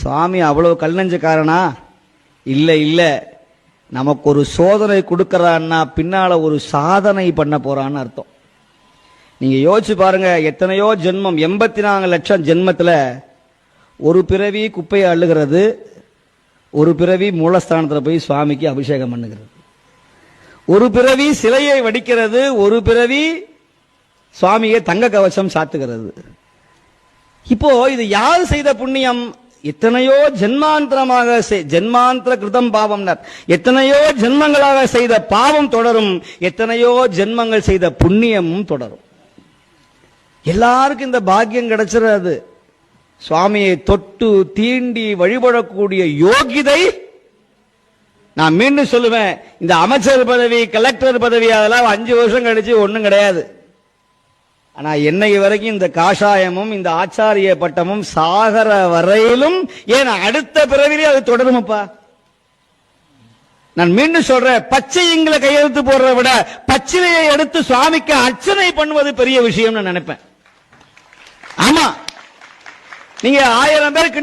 சுவாமி அவ்வளவு கல் நெஞ்சக்காரனா இல்லை இல்லை. நமக்கு ஒரு சோதனை கொடுக்கறான்னா பின்னால ஒரு சாதனை பண்ண போறான்னு அர்த்தம். நீங்கள் யோசிச்சு பாருங்க எத்தனையோ ஜென்மம் எண்பத்தி நாலு லட்சம் ஜென்மத்தில் ஒரு பிறவி குப்பையை அள்ளுகிறது ஒரு பிறவி மூலஸ்தானத்தில் போய் சுவாமிக்கு அபிஷேகம் பண்ணுகிறது. ஒரு பிறவி சிலையை வடிக்கிறது ஒரு பிறவி சுவாமியை தங்க கவசம் சாத்துகிறது. இப்போ இது யார் செய்த புண்ணியம்? எத்தனையோ ஜென்மாந்திரமாக செய்- கிருதம் பாவம் எத்தனையோ ஜென்மங்களாக செய்த பாவம் தொடரும் எத்தனையோ ஜென்மங்கள் செய்த புண்ணியமும் தொடரும். எல்லாருக்கும் இந்த பாக்கியம் கிடைச்சிடாது சுவாமியை தொட்டு தீண்டி வழிபடக்கூடிய யோகிதை நான் மீண்டும் சொல்லுவேன். இந்த அமைச்சர் பதவி கலெக்டர் பதவி அதெல்லாம் அஞ்சு வருஷம் கழிச்சு ஒன்றும் கிடையாது. ஆனா என்னைக்கு வரைக்கும் இந்த காஷாயமும் இந்த ஆச்சாரிய பட்டமும் சாகர வரையிலும் ஏன் அடுத்த பிறவிலே அது தொடருமப்பா? நான் மீண்டும் சொல்றேன் பச்சை எங்களை கையெழுத்து போடுறதை விட பச்சிலையை எடுத்து சுவாமிக்கு அர்ச்சனை பண்ணுவது பெரிய விஷயம்னு நினைப்பேன். ஆமா. நீங்க ஆயிரம் பேர்